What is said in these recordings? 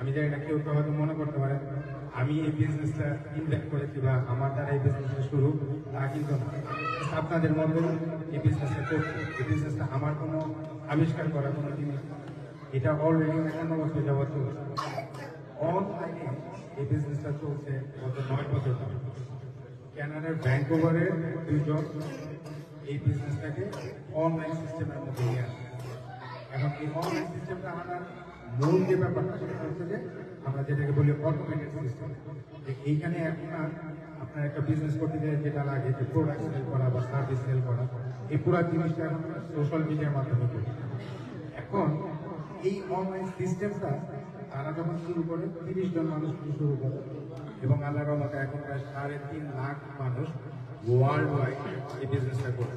আমি জানি না কেউ হয়তো মনে করতে পারে। আমি এই বিজনেসটা ইনভেস্ট করেছি বা আমার দ্বারা এই বিজনেসটা শুরু, তা কিন্তু। আপনাদের মধ্যে এই বিজনেসটা করছে। এই বিজনেসটা আমার কোনো আবিষ্কার করা কোনো জিনিস। এটা অলরেডি পনেরো বছর যাবত চলছে। অনলাইনে এই বিজনেসটা চলছে গত নয় বছর ধরে। ক্যানাডার ভ্যাঙ্কুভারের দুজন এই বিজনেসটাকে অনলাইন সিস্টেমের মধ্যে নিয়ে আসে এখন এই অনলাইন সিস্টেমটা আনার মূল যে ব্যাপারটা সেটা হচ্ছে যে আমরা যেটাকে বলি অটোমেটেড সিস্টেম যে এইখানে আপনার আপনার একটা বিজনেস করতে গেলে যেটা লাগে যে প্রোডাক্ট সেল করা বা সার্ভিস সেল করা, এই পুরো জিনিসটা এখন সোশ্যাল মিডিয়ার মাধ্যমে করি। এখন এই অনলাইন সিস্টেমটা তারা যখন শুরু করে, তিরিশ জন মানুষ শুরু করে এবং আল্লাহর রহমতে এখন প্রায় সাড়ে তিন লাখ মানুষ ওয়ার্ল্ড ওয়াইড এই বিজনেসটা করে।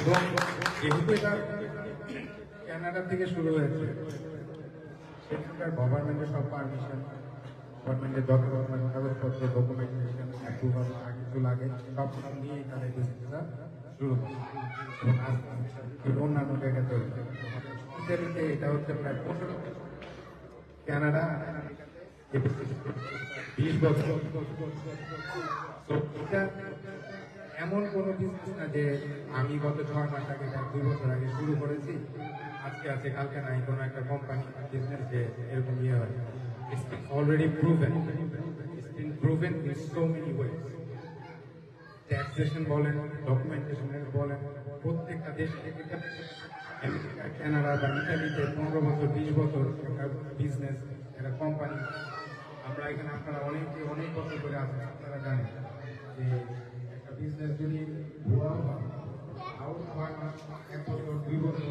এবং যেহেতু এটা কানাডা থেকে শুরু হয়েছে। সেখানকার গভর্নমেন্টের সব পারমিশন গভর্নমেন্টের যত রকমের কাগজপত্র ডকুমেন্টেশন অ্যাপ্রুভাল কিছু লাগে, সব নিয়ে তাদের বিজনেসটা শুরু আস্তে অন্যান্য ইতালিতে এটা হচ্ছে প্রায় পনেরো কানাডা, বিশ বছর। তো এটা এমন কোনো বিজনেস না যে আমি গত ছয় মাস আগে দুই বছর আগে শুরু করেছি। আজকে আছে, কালকে নাই, কোনো একটা কোম্পানি বিজনেস যে এরকম ইয়ে হয়। It's already proven it's been proven in so many ways taxation বলেন ডকুমেন্টেশনের বলেন, প্রত্যেকটা দেশ থেকে কানাডা বা ইটালিতে পনেরো বছর, বিশ বছর একটা বিজনেস একটা কোম্পানি আমরা এখানে আপনারা অনেকে অনেক বছর করে আছেন, আপনারা জানেন যে একটা বিজনেস যদি ভুয়া আউট হয় এক বছর, দুই বছর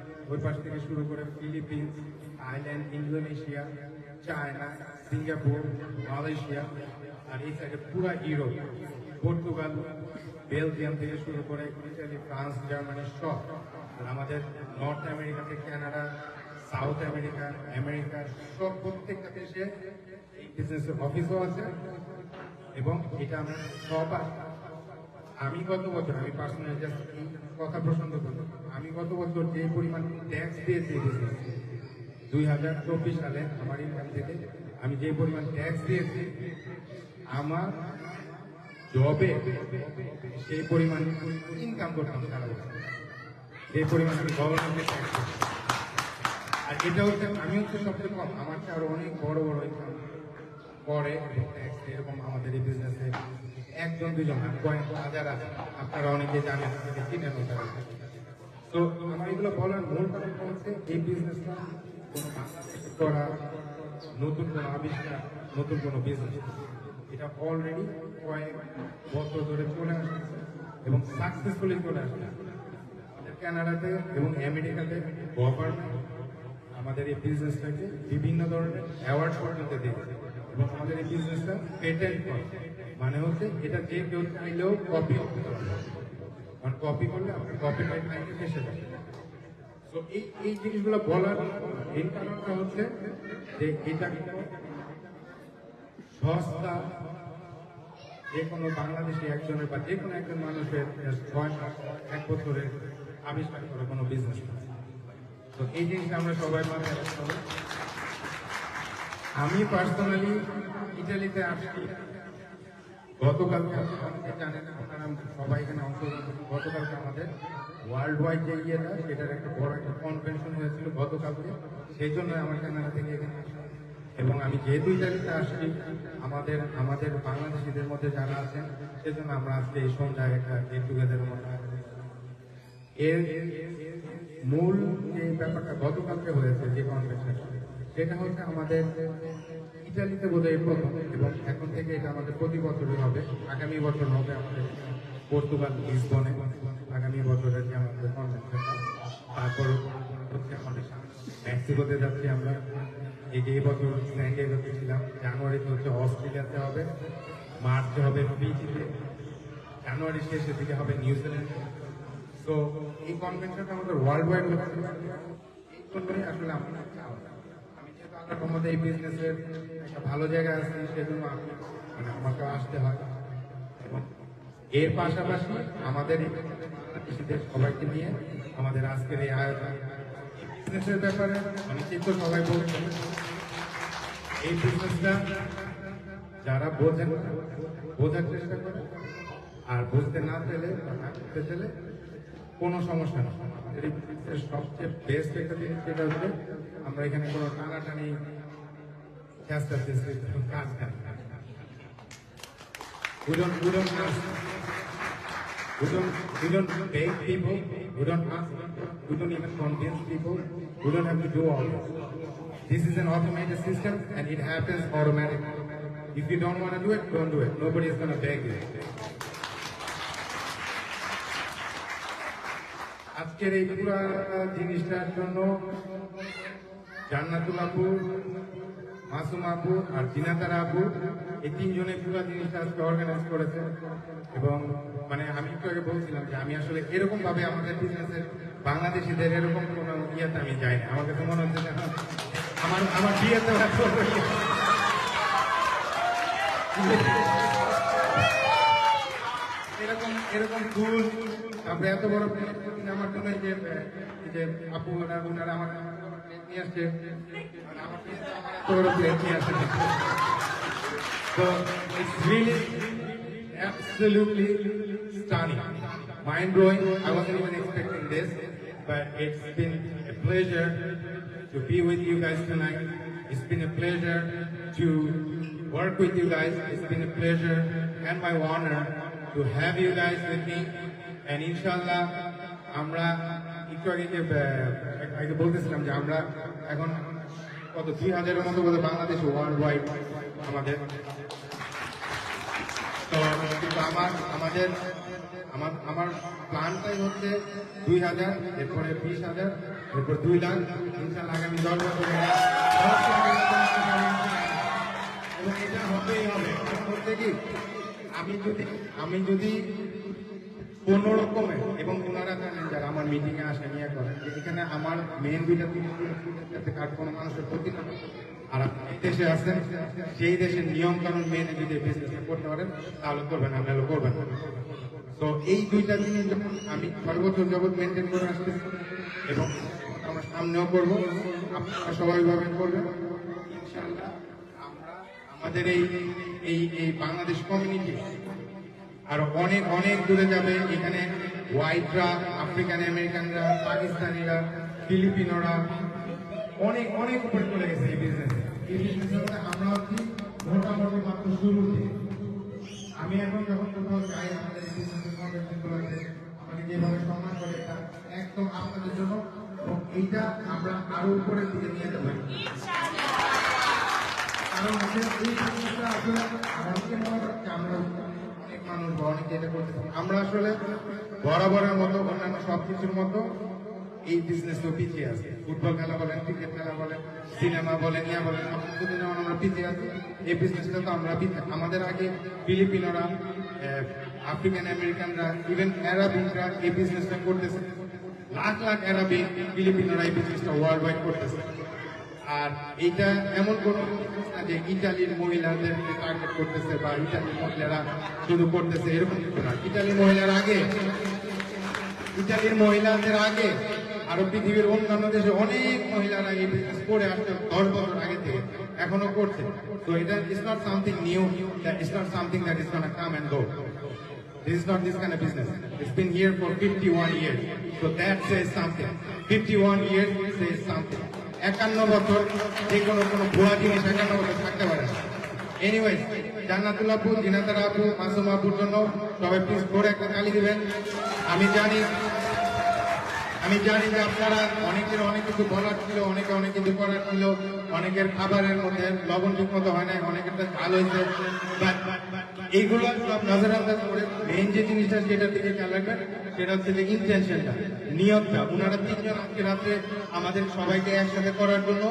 ওই পাশ থেকে শুরু করে Philippines, Thailand, Indonesia, China, Singapore, Malaysia আর এই সাইডে পুরা ইউরোপ, পর্তুগাল, বেলজিয়াম থেকে শুরু করে ইটালি, ফ্রান্স, জার্মানি সব। আর আমাদের নর্থ আমেরিকাতে কানাডা, সাউথ আমেরিকা আমেরিকা, সব প্রত্যেকটা দেশে এই বিজনেসের অফিসও আছে। এবং এটা আমরা সবাই আমি গত বছর, আমি পার্সোনালি কথা প্রসঙ্গ করব আমি গত বছর যে পরিমাণ ট্যাক্স দিয়েছি, দুই হাজার চব্বিশ সালে আমার ইনকাম থেকে, আমি যে পরিমাণ ট্যাক্স দিয়েছি, আমার জবে সেই পরিমাণ ইনকাম করতাম সারা বছর। যে পরিমাণ আমি গভর্নমেন্টে ট্যাক্স আর এটা হচ্ছে, আমি হচ্ছে সবচেয়ে কম, আমার আরও অনেক বড় বড় ইনকাম করে ট্যাক্স এরকম আমাদের এই বিজনেসে একজন দুজন না, কয়েক হাজার আছে। আপনারা অনেকে জানেন চিনেন তারা তো আমার এগুলো বলার মূল কারণ হচ্ছে এই বিজনেসটা করা নতুন কোনো আবিষ্কার নতুন কোনো বিজনেস এটা অলরেডি কয়েক বছর ধরে চলে আসছে এবং সাকসেসফুলি চলে আসছে। কানাডাতে এবং আমেরিকাতে গভর্নমেন্ট আমাদের এই বিজনেসটাকে বিভিন্ন ধরনের অ্যাওয়ার্ড পর্যন্ত দিয়েছে। এবং আমাদের এই বিজনেসটা পেটেন্ট করে। মানে হচ্ছে এটা যে কেউ চাইলেও কপি করতে পারবে। কারণ কপি করলে আপনার কপি রাইট লাইনে ফেসে যাবে। তো এই এই জিনিসগুলো বলার এই কারণটা হচ্ছে যে এটা সস্তা, যে কোনো বাংলাদেশি একজনের বা যে কোনো একজন মানুষের ছয় মাস, এক বছরের আবিষ্কার করে কোনো বিজনেস তো এই জিনিসটা আমরা সবাই হবে। আমি পার্সোনালি ইটালিতে আসছি। গতকালকে অনেকে জানেন আপনারা সবাই এখানে অংশগ্রহণ গতকালকে আমাদের ওয়ার্ল্ড ওয়াইড যে ইয়েটা, সেটার একটা বড় একটা কনভেনশন হয়েছিল গতকালকে। সেই জন্য আমার কানাডা থেকে এখানে। এবং আমি যেহেতু ইটালিতে আসছি, আমাদের আমাদের বাংলাদেশিদের মধ্যে যারা আছেন, সেজন্য আমরা আজকে এই সন্ধ্যায় একটা গেট টুগেদারের মতো এর মূল যে ব্যাপারটা গতকালকে হয়েছে, যে কনভেনশন সেটা হচ্ছে আমাদের ইটালিতে বোধহয় প্রথম, এবং এখন থেকে এটা আমাদের প্রতি বছরই হবে। আগামী বছর হবে আমাদের পর্তুগাল লিসবনে। আগামী বছরের যে আমাদের তারপর হচ্ছে মেক্সিকোতে যাচ্ছি আমরা। এই যে এবছর স্যান ডিয়েগোতে ছিলাম জানুয়ারিতে হচ্ছে অস্ট্রেলিয়াতে হবে, মার্চে হবে ফিজিতে, জানুয়ারি শেষের দিকে হবে নিউজিল্যান্ডে তো এই কনভেনশনটা আমাদের ওয়ার্ল্ড ওয়াইড হচ্ছে। এই জন্যই আসলে আমরা চাওয়া। আল্লাহর রহমতে এই বিজনেসের একটা ভালো জায়গায় আছি, সেজন্য মানে আমাকে আসতে হয়। এবং এর পাশাপাশি আমাদের বাংলাদেশিদের সবাইকে নিয়ে আমাদের আজকের এই আয়োজন বিজনেসের ব্যাপারে অনেকেই তো সবাই বলছেন এই বিজনেসটা যারা বোঝেন, বোঝার চেষ্টা করে, আর বুঝতে না পেলে বা না করতে পেলে কোনো সমস্যা আমাদের সবচেয়ে বেস্ট একটা জিনিস যেটা হচ্ছে আমরা এখানে কোনো টানাটানি কাজ করি না। We don't ask. We don't, we don't beg people. We don't ask. We don't even convince people. We don't have to do all this. This is an automated system and it happens automatically. If you don't want to do it, don't do it. Nobody is going to beg you. আজকের এই পুরা জিনিসটার জন্য জান্নাতুল আপু মাসুম আপু আর জিনাতার আপু এই তিনজনে পুরো জিনিসটা আজকে অর্গানাইজ করেছে। এবং মানে আমি একটু আগে বলছিলাম যে আমি আসলে এরকম ভাবে আমাদের বিজনেসের বাংলাদেশিদের এরকম কোন ইয়েতে আমি যাই না। আমার কাছে মনে হচ্ছে যে না, আমার আমার বিয়েতে এরকম এরকম ফুল তারপরে এত বড় plate আমার জন্য এই যে এই যে আপু ওনারা ওনারা আমার আমার plate নিয়ে আসছে আর আমার plate তো আমার এত বড় plate নিয়ে আসছে So it's really absolutely stunning, mind blowing. I wasn't even expecting this, but it's been a pleasure to be with you guys tonight. It's been a pleasure to work with you guys. It's been a pleasure and my honor to have you guys with me. And inshallah, আমরা একটু আগে যে আগে বলতেছিলাম যে আমরা এখন কত দুই হাজারের মতো বোধহয় বাংলাদেশে ওয়ার্ল্ড ওয়াইড আমাদের। তো আমার আমাদের আমার আমার প্ল্যানটাই হচ্ছে দুই হাজার এরপরে বিশ হাজার এরপর দুই লাখ। ইনশাল্লাহ আগামী দশ বছর এবং এটা হবেই হবে। হচ্ছে কি আমি যদি আমি যদি কোন রকমে এবং ওনারা জানেন যারা আমার মিটিং এ আসে, নিয়ে করেন, যে এখানে আমার মেন জিনিস যাতে কার কোনো মানুষের ক্ষতি না আর আপনি দেশে আছেন সেই দেশের নিয়ম কানুন মেনে যদি বিজনেস করতে পারেন, তাহলে করবেন, আপনারা করবেন। তো এই দুইটা জিনিস যখন আমি সর্বোচ্চ জগৎ মেনটেন করে আসতেছি এবং আমরা সামনেও করব, আপনারা সবাই ভাবে করবেন। ইনশাআল্লাহ, আমরা আমাদের এই এই বাংলাদেশ কমিউনিটি আর অনেক অনেক দূরে যাবে। এখানে হোয়াইটরা আফ্রিকান আমেরিকানরা পাকিস্তানিরা ফিলিপিনোরা অনেক অনেক উপরে চলে গেছে এই বিজনেস এই বিজনেস আমরা হচ্ছি মোটামুটি মাত্র শুরুতে আমি এখন যখন কোথাও যাই, আমাদের এই বিজনেসের কনভেনশনগুলোতে আমাকে যেভাবে সম্মান করে, এটা একদম আপনাদের জন্য। এবং এইটা আমরা আরও উপরের দিকে নিয়ে যাব কারণ হচ্ছে এই জিনিসটা আসলে আমাকে মনে হচ্ছে আমরা মানুষ বা অনেকে এটা করতে। আমরা আসলে বরাবরের মতো, অন্যান্য সব কিছুর মতো এই বিজনেস তো পিছিয়ে আছে। ফুটবল খেলা বলেন ক্রিকেট খেলা বলেন সিনেমা বলেন, ইয়া বলেন সব কিছুতে যেমন আমরা পিছিয়ে আছি। এই বিজনেসটা তো আমরা আমাদের আগে ফিলিপিনোরা আফ্রিকান আমেরিকানরা ইভেন অ্যারাবিকরা এই বিজনেসটা করতেছে। লাখ লাখ অ্যারাবিক ফিলিপিনোরা এই বিজনেসটা ওয়ার্ল্ড ওয়াইড করতেছে। আর এটা এমন কোন যে ইটালির মহিলাদের টার্গেট করতেছে বা ইটালির মহিলারা শুরু করতেছে, এরকম কিছু না ইটালির মহিলার আগে, ইটালির মহিলাদের আগে আরও পৃথিবীর অন্যান্য দেশে অনেক মহিলারা এই বিজনেস করে আসছে দশ বছর আগে থেকে, এখনও করছে তো এটা is not something new that is not something that is gonna come and go This is not this kind of business. It's been here for 51 years. So, that says something. 51 years says something. একান্ন বছর, যে কোনো কোনো ভুয়া জিনিস একান্ন বছর থাকতে পারে। না এনিওয়ে জান্নাতুল আপু জিনাতার আপু মাসুম আপুর জন্য সবাই প্লিজ করে একটা তালি দিবেন। আমি জানি আমি জানি যে আপনারা অনেকের অনেক কিছু বলার ছিল, অনেকে অনেক কিছু করার ছিল, অনেকের খাবারের মধ্যে লবণ ঠিক মতো হয় না অনেকের ভালো হয়েছে এইগুলো নজর আন্দাজ করে মেইন যে জিনিসটা যেটার দিকে খেয়াল রাখবেন, সেটা হচ্ছে যে ইন্টেনশনটা নিয়তটা ওনারা তিনজন আজকে রাত্রে আমাদের সবাইকে একসাথে করার জন্য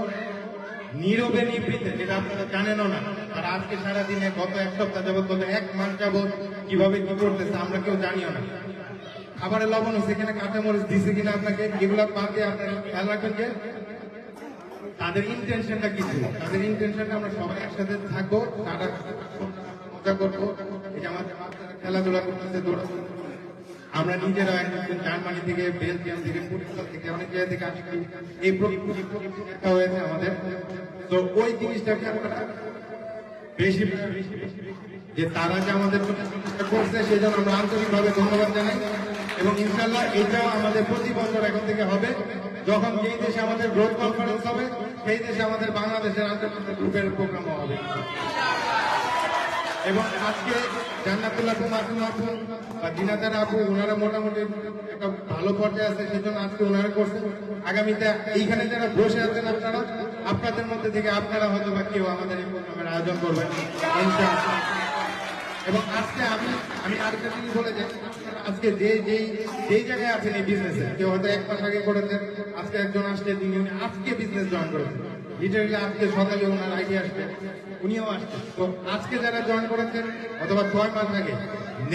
নীরবে নিবৃত্তে যেটা আপনারা জানেনও না, আর আজকে সারাদিনে গত এক সপ্তাহ যাবত গত এক মাস যাবত কীভাবে কি করতেছে আমরা কেউ জানিও না। খাবারের লবণ সেখানে কাঁচা মরিচ দিছে কিনা আপনাকে, এগুলা বাদে আপনারা খেয়াল রাখবেন যে তাদের ইন্টেনশনটা কি ছিল? তাদের ইন্টেনশনটা আমরা সবাই একসাথে থাকব, তারা মজা করব। এই যে আমাদের বাচ্চারা খেলাধুলা করতেছে দৌড়াচ্ছে আমরা নিজেরা জার্মানি থেকে, বেলজিয়াম থেকে পর্তুগাল থেকে, অনেক জায়গা থেকে আসছি এই প্রকৃতি দেখা হয়েছে আমাদের। তো ওই জিনিসটাকে আমরা বেশি যে তারা যে আমাদের চেষ্টা করছে সেই জন্য আমরা আন্তরিকভাবে ধন্যবাদ জানাই। এবং ইনশাল্লাহ এটাও আমাদের প্রতি বছর এখন থেকে হবে। যখন যেই দেশে আমাদের গ্রোথ কনফারেন্স হবে, সেই দেশে আমাদের বাংলাদেশের আন্তর্জাতিক গ্রুপের প্রোগ্রাম হবে। এবং আজকে জান্নাতুল্লাহ মাসুম আপু বা দিনাদার আপু ওনারা মোটামুটি একটা ভালো পর্যায়ে আছে, সেজন্য আজকে ওনারা করছেন আগামীতে এইখানে যারা বসে আছেন আপনারা, আপনাদের মধ্যে থেকে আপনারা হয়তো বা কেউ আমাদের এই প্রোগ্রামের আয়োজন করবেন এবং আজকে আমি আমি আরেকটা জিনিস বলে যাই, আজকে যে যেই যেই জায়গায় আছেন এই বিজনেসে কেউ হয়তো এক মাস আগে করেছেন, আজকে একজন আসছে তিনি আজকে বিজনেস জয়েন করেছেন। লিটারেলি আজকে সকালে ওনার আইডিয়া আসবে, উনিও আসছেন তো আজকে যারা জয়েন করেছেন, অথবা ছয় মাস আগে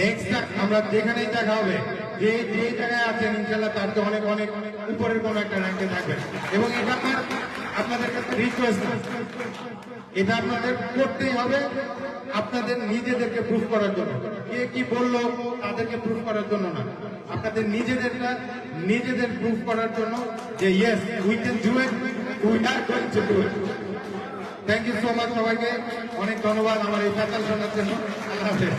নেক্সট আমরা যেখানেই দেখা হবে, যে যে জায়গায় আছেন ইনশাল্লাহ তার তো অনেক অনেক উপরের কোনো একটা র্যাঙ্কে থাকবেন। এবং এটা আমার আপনাদের কাছে রিকোয়েস্ট এটা আপনাদের করতেই হবে, আপনাদের নিজেদেরকে প্রুফ করার জন্য। কে কি বলল, তাদেরকে প্রুফ করার জন্য না। আপনাদের নিজেদেরটা, নিজেদের প্রুফ করার জন্য যে yes we can do it we are going to do it thank you so much সবাইকে। অনেক ধন্যবাদ আমার এই পেতাল শোনার জন্য। আল্লাহ হাফেজ।